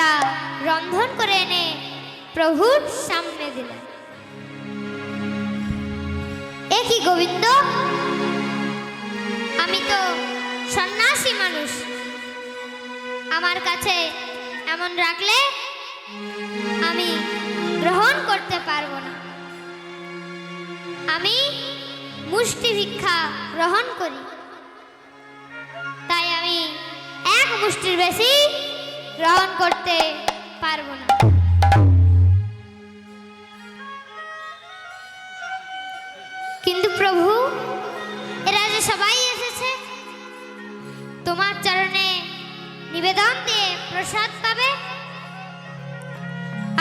তারা রন্ধন করে এনে প্রভুর সামনে দিলেন। এ কি গোবিন্দ? আমি তো সন্ন্যাসী মানুষ। আমার কাছে এমন রাখলে আমি গ্রহণ করতে পারব না। আমি মুষ্টি ভিক্ষা গ্রহণ করি। তাই আমি এক মুষ্টির বেশি গ্রহণ করতে পারব না। কিন্তু প্রভু, এরা যে সবাই এসেছে, তোমার চরণে নিবেদন দিয়ে প্রসাদ পাবে।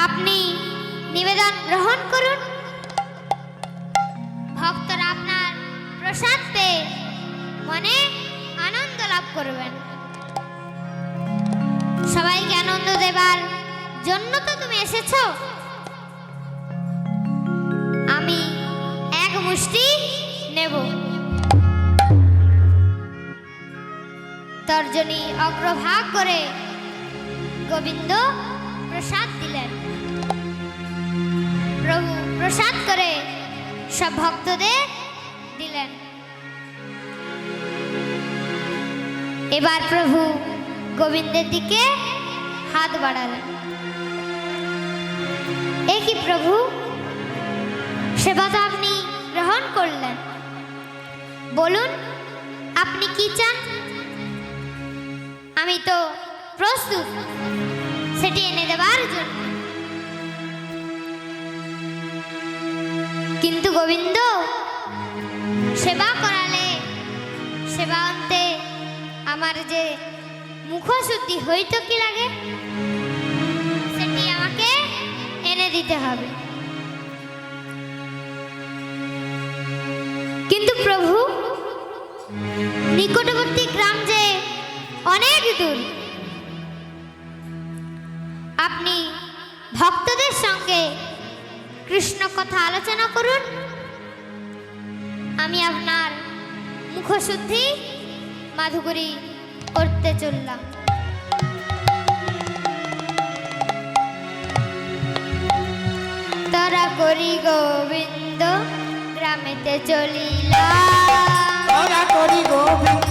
আপনি নিবেদন গ্রহণ করুন। ভক্তরা আপনার প্রসাদ পেয়ে মনে আনন্দ লাভ করবেন। সবাইকে আনন্দ দেবার জন্য তো তুমি এসেছ। আমি এক মুষ্টি নেব। তর্জনী অগ্রভাগ করে গোবিন্দ প্রসাদ দিলেন। প্রভু প্রসাদ করে সব ভক্তদের দিলেন। এবার প্রভু গোবিন্দের দিকে হাত বাড়ালেন এ কি প্রভু? সেবা তো আপনি গ্রহণ করলেন। বলুন, আপনি কি চান? আমি তো প্রস্তুত। সেটি এনে দেবার জন্য। কিন্তু গোবিন্দ, সেবা করালে সেবা অন্তে আমার যে মুখশুদ্ধি হইতো কি লাগে? সেটি আমাকে এনে দিতে হবে। কিন্তু প্রভু, নিকটবর্তী গ্রাম যে অনেক দূর, আপনি ভক্তদের সঙ্গে কৃষ্ণ কথা আলোচনা করুন। আমি আপনার মুখশুদ্ধি, মাধুকরী করতে চললাম। তারা করি গোবিন্দ গ্রামেতে চলিলাম। তারা করি গোবিন্দ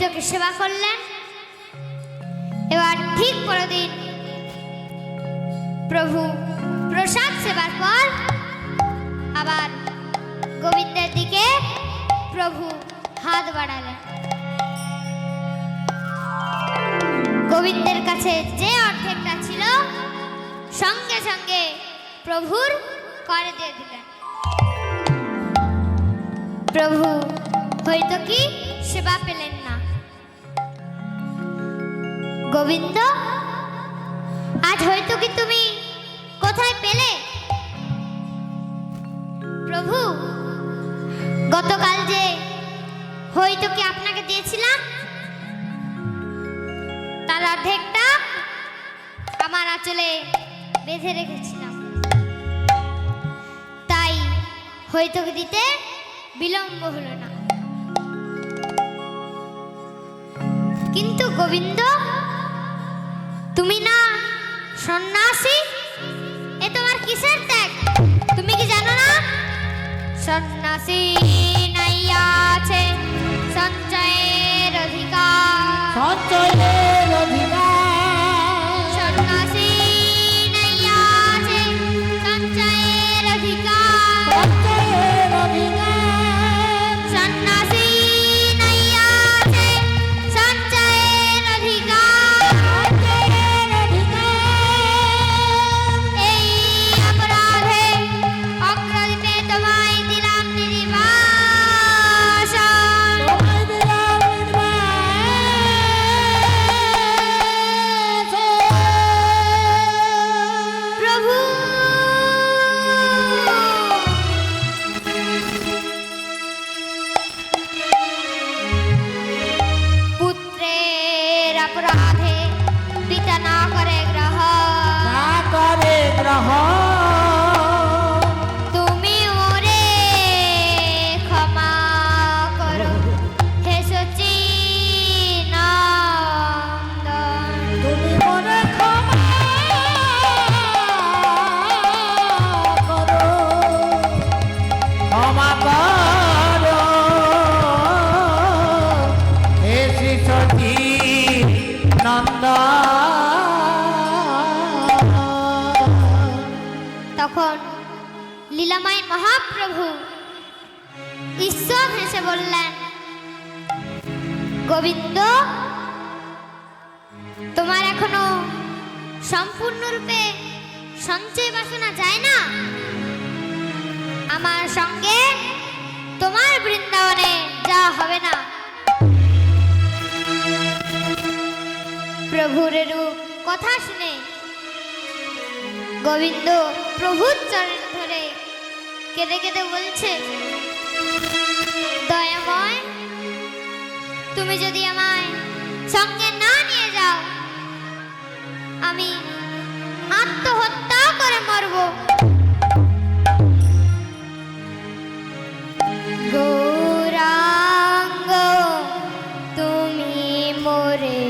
হইতকে সেবা করলেন। এবার ঠিক পরদিন প্রভু প্রসাদ সেবার পর আবার গোবিন্দের দিকে প্রভু হাত বাড়ালেন। গোবিন্দের কাছে যে অর্ধেকটা ছিল, সঙ্গে সঙ্গে প্রভুর করে দিয়ে দিলেন। প্রভু হয়তো কি সেবা পেলেন গোবিন্দ? আজ হয়তো কি তুমি কোথায় পেলে? প্রভু, গতকাল যে হয়তো কি আপনাকে দিয়েছিলাম, তার অর্ধেকটা আমার আঁচলে বেঁধে রেখেছিলাম। তাই হয়তো দিতে বিলম্ব হলো না। কিন্তু গোবিন্দ তুমি না সন্ন্যাসী? এ তোমার কিসের ত্যাগ? তুমি কি জানো না? সন্ন্যাসী নাই আছে, সঞ্চয়ের অধিকার। সঞ্চয়ের অধিকার। বাসনা যায় না। আমার সঙ্গে তোমার বৃন্দাবনে যা হবে না। প্রভুর রূপ কথা শুনে গোবিন্দ প্রভুর চরণ ধরে কেঁদে কেঁদে বলছে, দয়াময়, তুমি যদি আমায় সঙ্গে না নিয়ে যাও, আমি আত্মহত্যা করে মরব। গৌরাঙ্গ তুমি মোরে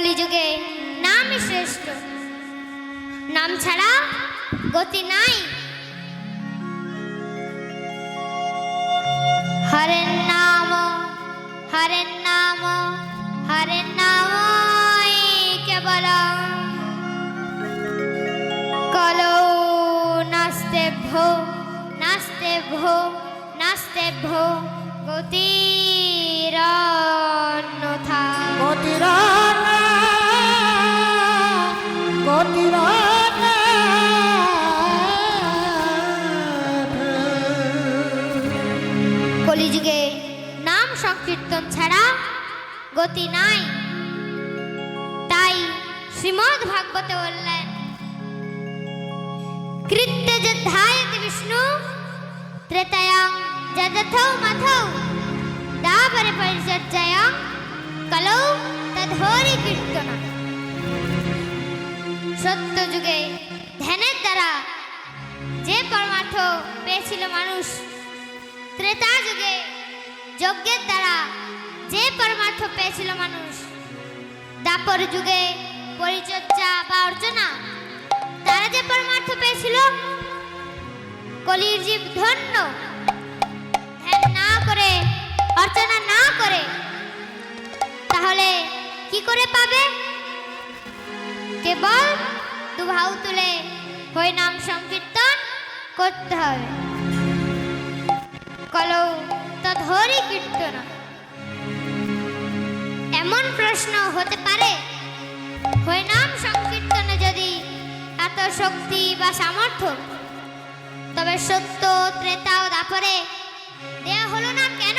কলিযুগে নাম শ্রেষ্ঠ। নাম ছাড়া গতি নাই। হরের নাম হরের নাম হরের নাম কেবল কলো নাস্তে ভো নাস্তে ভো নাস্তে ভো গতির গতি নাই। তাই শ্রীমদ ভাগবতে বললেন কৃত্য যধায়তি বিষ্ণু, ত্রেতায়াং যদথৌ মথৌ দাবরে পরিচর্যায়াং কলৌ তধরি কীর্তন সত্য যুগে ধ্যানের দ্বারা যে পরমার্থ পেয়েছিল মানুষ ত্রেতা যুগে যজ্ঞের দ্বারা যে পরমার্থ পেয়েছিল মানুষ দাপর যুগে পরিচর্যা বা অর্চনা। তারা যে পরমার্থ পেয়েছিল, কলির জীব ধন্য। ধ্যান না করে, অর্চনা না করে, তাহলে কি করে পাবে? কেবল দুভাউ তুলে হই নাম সংকীর্তন করতে হবে। কলৌ তধরি কীর্তন। এমন প্রশ্ন হতে পারে? হরিনাম সংকীর্তনে যদি এত শক্তি বা সামর্থ্য, তবে সত্য, ত্রেতা ও দাপরে দেয়া হলো না কেন?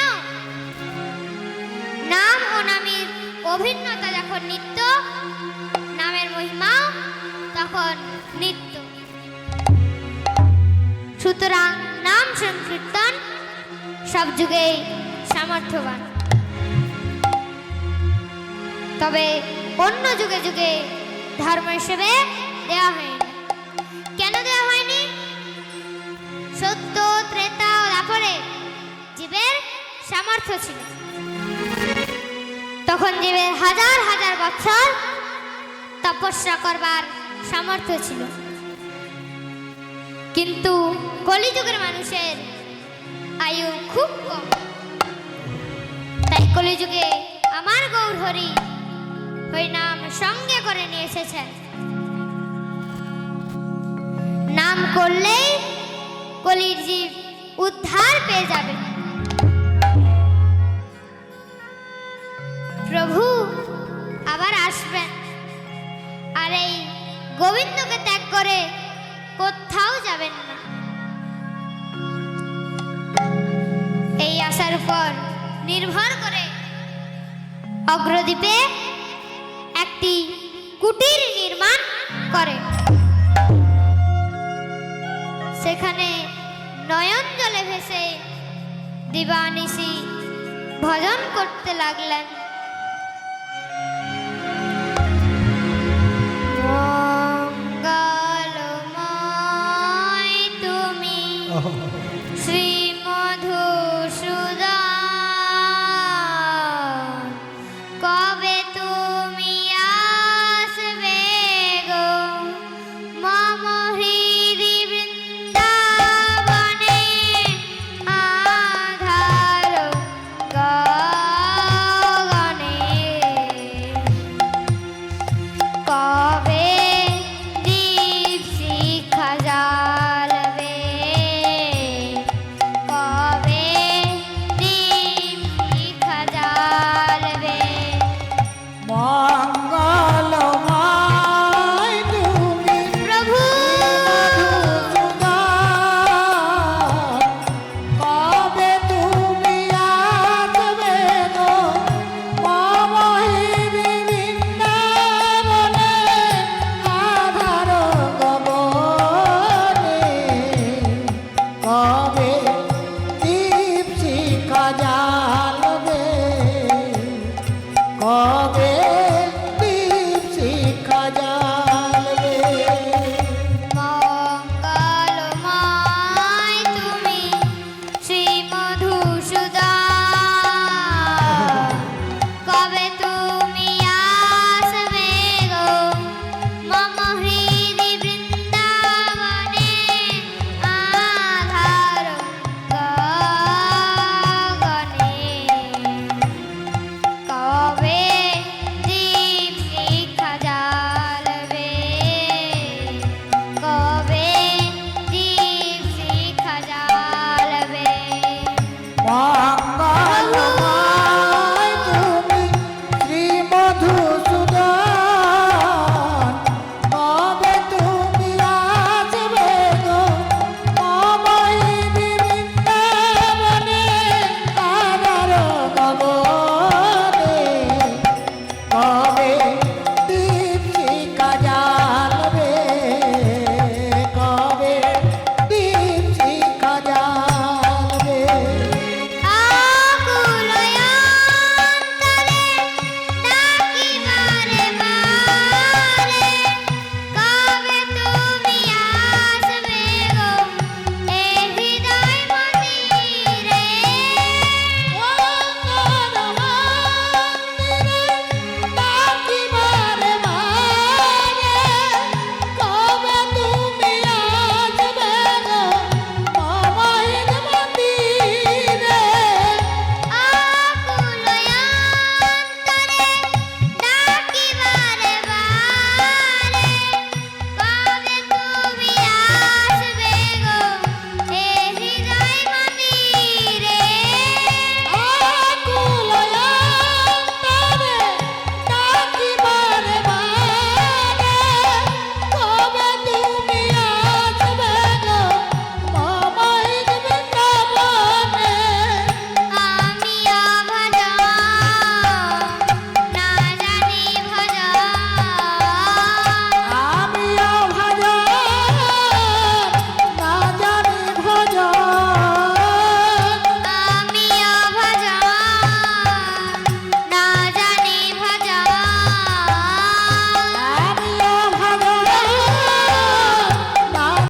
নাম ও নামের অভিন্নতা যখন নিত্য, নামের মহিমা তখন নিত্য। সুতরাং নাম সংকীর্তন সব যুগেই সামর্থ্যবান। তবে অন্য যুগে যুগে ধর্ম হিসেবে দেওয়া হয়নি। কেন দেওয়া হয়নি? সত্য, ত্রেতা ও দাপরে জীবের সামর্থ্য ছিল। তখন জীবের হাজার হাজার বছর তপস্যা করবার সামর্থ্য ছিল। কিন্তু কলিযুগের মানুষের আয়ু খুব কম। তাই কলিযুগে আমার গৌর হরি ওই নাম সঙ্গে করে নিয়ে এসেছেন। নাম করলেই কলির জীব উদ্ধার পেয়ে যাবে। প্রভু আবার আসবেন। আর এই গোবিন্দকে ত্যাগ করে কোথাও যাবেন না। এই আশার উপর নির্ভর করে অগ্রদ্বীপে একটি কুটির নির্মাণ করে। সেখানে নয়ন জলে ভেসে দিবানিশি ভজন করতে লাগলেন। তুমি শ্রী মধুসূদন মা